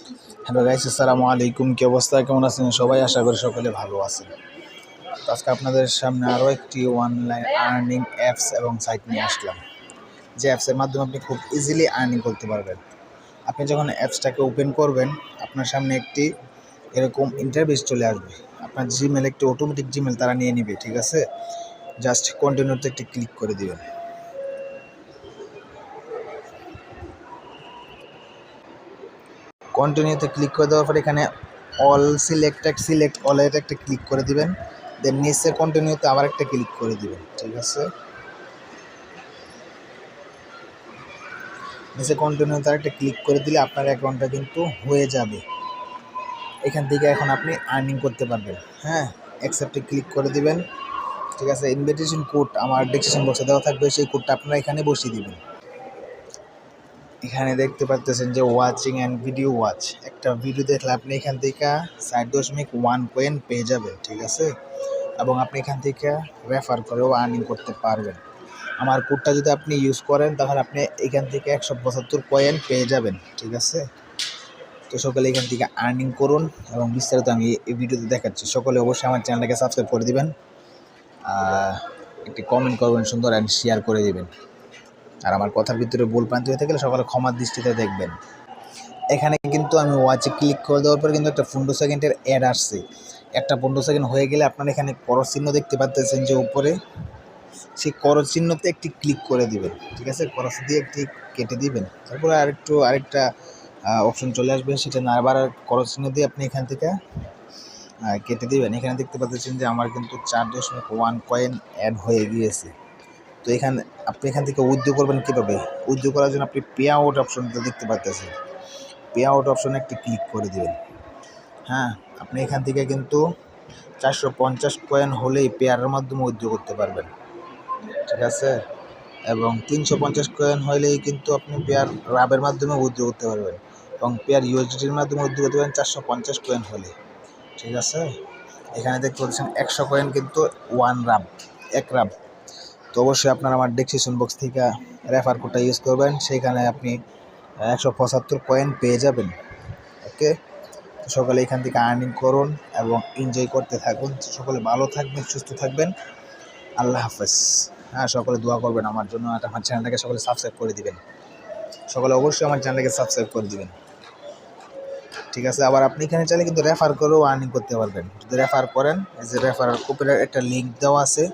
Hello guys, আসসালামু আলাইকুম। কি অবস্থা? কেমন আছেন? সবাই আশা করি সকলে ভালো আছেন। আজকে আপনাদের সামনে আরও একটি অনলাইন আর্নিং অ্যাপস এবং সাইট নিয়ে আসলাম। যে অ্যাপসের মাধ্যমে আপনি খুব ইজিলি আর্নিং করতে পারবেন। আপনি যখন অ্যাপসটাকে ওপেন করবেন, আপনার সামনে একটি এরকম ইন্টারভিউস চলে আসবে। আপনার জিমেল একটি অটোমেটিক জিমেল তারা নিয়ে নিবে, ঠিক আছে? জাস্ট কন্টিনিউতে একটি ক্লিক করে দিবেন। কন্টিনিউতে ক্লিক করে দেওয়ার পর এখানে অল সিলেক্টেড সিলেক্ট অলের একটা ক্লিক করে দিবেন। দেন নিচে কন্টিনিউতে আবার একটা ক্লিক করে দিবেন, ঠিক আছে? নিচে কন্টিনিউতে আরেকটা ক্লিক করে দিলে আপনার অ্যাকাউন্টটা কিন্তু হয়ে যাবে। এখান থেকে এখন আপনি আর্নিং করতে পারবেন হ্যাঁ? অ্যাকসেপ্টে ক্লিক করে দিবেন, ঠিক আছে? ইনভিটেশন কোড আমার ডিসক্রিপশন বক্সে দেওয়া থাকবে, সেই কোডটা আপনারা এখানে বসিয়ে দিবেন। এখানে দেখতে পাচ্ছেন যে ওয়াচিং অ্যান্ড ভিডিও ওয়াচ একটা ভিডিও দেখলে আপনি এখান থেকে ষাট দশমিক ওয়ান পয়েন্ট পেয়ে যাবেন, ঠিক আছে? এবং আপনি এখান থেকে রেফার করেও আর্নিং করতে পারবেন। আমার কোডটা যদি আপনি ইউজ করেন, তাহলে আপনি এখান থেকে একশো পঁচাত্তর পয়েন্ট পেয়ে যাবেন, ঠিক আছে? তো সকলে এখান থেকে আর্নিং করুন এবং বিস্তারিত আমি এই ভিডিওতে দেখাচ্ছি। সকলে অবশ্যই আমার চ্যানেলটাকে সাবস্ক্রাইব করে দিবেন। একটি কমেন্ট করবেন সুন্দর অ্যান্ড শেয়ার করে দিবেন। আর আমার কথার ভিতরে ভুল প্রান্তি হয়ে থাকলে সকালে ক্ষমার দৃষ্টিতে দেখবেন। এখানে কিন্তু আমি ওয়াচে ক্লিক করে দেওয়ার পর কিন্তু একটা পনেরো সেকেন্ডের অ্যাড আসছে। একটা পনেরো সেকেন্ড হয়ে গেলে আপনারা এখানে করস চিহ্ন দেখতে পাচ্ছেন যে উপরে। সেই করস চিহ্নতে একটি ক্লিক করে দিবেন, ঠিক আছে? করস দিয়ে একটি কেটে দিবেন। তারপরে আরেকটু, আরেকটা অপশন চলে আসবে, সেটা না আবার করস চিহ্ন দিয়ে আপনি এখান থেকে কেটে দিবেন। এখানে দেখতে পাচ্ছেন যে আমার কিন্তু চার দশমিক ওয়ান কয়েন অ্যাড হয়ে গিয়েছে। তো এখানে, আপনি এখান থেকে উইথড্র করবেন কীভাবে? উইথড্র করার জন্য আপনি পে আউট অপশনটা দেখতে পাচ্ছেন পে আউট অপশনে একটি ক্লিক করে দেবেন। হ্যাঁ আপনি এখান থেকে কিন্তু চারশো পঞ্চাশ কয়েন হলেই পেয়ারের মাধ্যমে উইথড্র করতে পারবেন। ঠিক আছে? এবং তিনশো পঞ্চাশ কয়েন হলেই কিন্তু আপনি পেয়ার রাবের মাধ্যমে উইথড্র করতে পারবেন। এবং পেয়ার ইউএসডিটির মাধ্যমে উইথড্র করতে পারবেন চারশো পঞ্চাশ কয়েন হলে ঠিক আছে? এখানে দেখতে পাচ্ছেন একশো কয়েন কিন্তু ওয়ান রাব এক রাব তো অবশ্যই আপনার আমার ডেসক্রিপশন বক্স থেকে রেফার কোডটা ইউজ করবেন। সেইখানে আপনি একশো পঁচাত্তর পয়েন্ট পেয়ে যাবেন। ওকে সকালে এখান থেকে আর্নিং করুন এবং এনজয় করতে থাকুন। সকলে ভালো থাকবেন, সুস্থ থাকবেন। আল্লাহ হাফেজ। হ্যাঁ সকলে দোয়া করবেন আমার জন্য। আর আমার চ্যানেলটাকে সকলে সাবস্ক্রাইব করে দিবেন। সকলে অবশ্যই আমার চ্যানেলটাকে সাবস্ক্রাইব করে দিবেন। ঠিক আছে? আবার আপনি এখানে চাইলে কিন্তু রেফার করেও আর্নিং করতে পারবেন। যদি রেফার করেন, এই যে রেফার কোপের একটা লিঙ্ক দেওয়া আছে।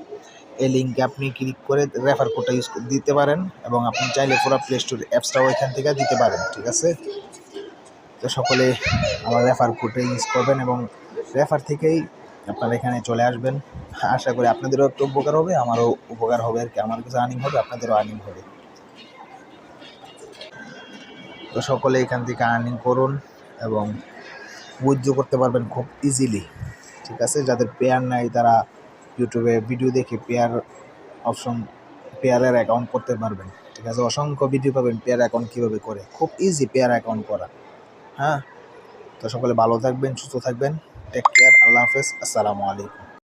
এই লিঙ্কে আপনি ক্লিক করে রেফার কোডটা ইউজ দিতে পারেন এবং আপনি চাইলে পুরো প্লে স্টোর অ্যাপসটাও এখান থেকে দিতে পারেন, ঠিক আছে? তো সকলে আমার রেফার কোডটা ইউজ করবেন এবং রেফার থেকেই আপনারা এখানে চলে আসবেন। আশা করি আপনাদেরও একটু উপকার হবে, আমারও উপকার হবে আর কি। আমার কিছু আর্নিং হবে, আপনাদেরও আর্নিং হবে। তো সকলে এখান থেকে আর্নিং করুন এবং উইথড্র করতে পারবেন খুব ইজিলি ঠিক আছে? যাদের পেয়ার নাই, তারা ইউটিউবে ভিডিও দেখে পেয়ার অপশন পেয়ারের অ্যাকাউন্ট করতে পারবেন। ঠিক আছে? অসংখ্য ভিডিও পাবেন পেয়ার অ্যাকাউন্ট কীভাবে করে। খুব ইজি পেয়ার অ্যাকাউন্ট করা। হ্যাঁ? তো সকলে ভালো থাকবেন, সুস্থ থাকবেন। টেক কেয়ার আল্লাহ হাফেজ। আসসালামু আলাইকুম।